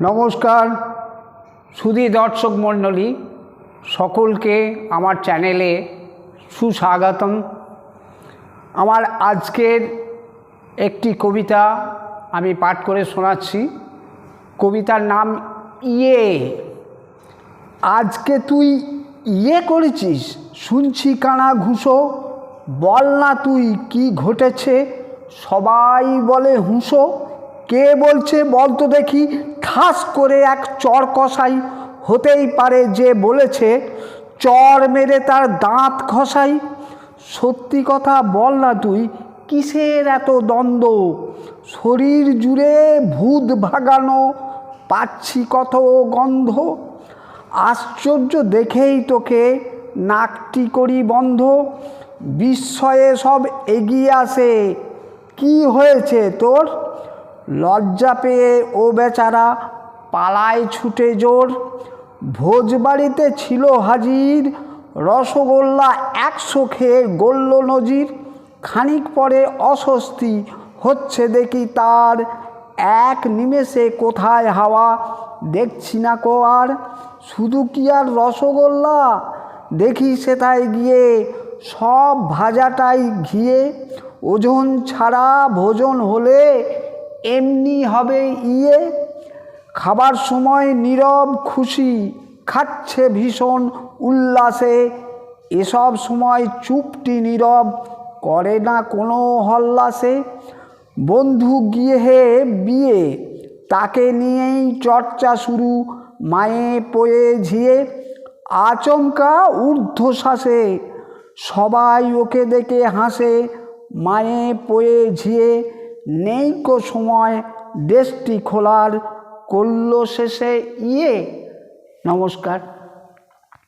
নমস্কার, সুধি দর্শক মণ্ডলী, সকলকে আমার চ্যানেলে সুস্বাগতম। আমার আজকের একটি কবিতা আমি পাঠ করে শোনাচ্ছি। কবিতার নাম ইয়ে। আজকে তুই ইয়ে করেছিস? শুনছি কানা ঘুষো, বল না তুই কি ঘটেছে? সবাই বলে হুঁসো কে বলছে বল তো দেখি। ঠাস করে এক চর কষাই হতেই পারে যে বলেছে, চর মেরে তার দাঁত খসাই সত্যি কথা বল না তুই, কিসের এত দ্বন্দ্ব? শরীর জুড়ে ভূত ভাগানো, পাচ্ছি কত গন্ধ? আশ্চর্য দেখেই তোকে নাকটি করি বন্ধ। বিস্ময়ে সব এগিয়ে আসে। কি হয়েছে তোর? লজ্জা পেয়ে ও বেচারা পালায় ছুটে জোর। ভোজবাড়িতে ছিল হাজির, রসগোল্লা একশো খেয়ে গল্ল নজির। খানিক পরে অস্বস্তি হচ্ছে দেখি তার। এক নিমেষে কোথায় হাওয়া দেখছি না কো আর। শুধু কি আর রসগোল্লা? দেখি সেটায় গিয়ে সব ভাজাটাই ঘিয়ে। ওজন ছাড়া ভোজন হলে এমনি হবে ইয়ে খাবার সময় নীরব খুশি, খাচ্ছে ভীষণ উল্লাসে, এসব সময় চুপটি নীরব করে না কোনো হল্লাসে। বন্ধু গিয়ে বিয়ে, তাকে নিয়েই চর্চা শুরু, মায়ে পয়ে ঝিয়ে, আচমকা ঊর্ধ্বশ্বাসে, সবাই ওকে দেখে হাসে, মায়ে পয়ে ঝিয়ে নেই কো সময় দেশটি খোলার করল শেষে ইয়ে। নমস্কার।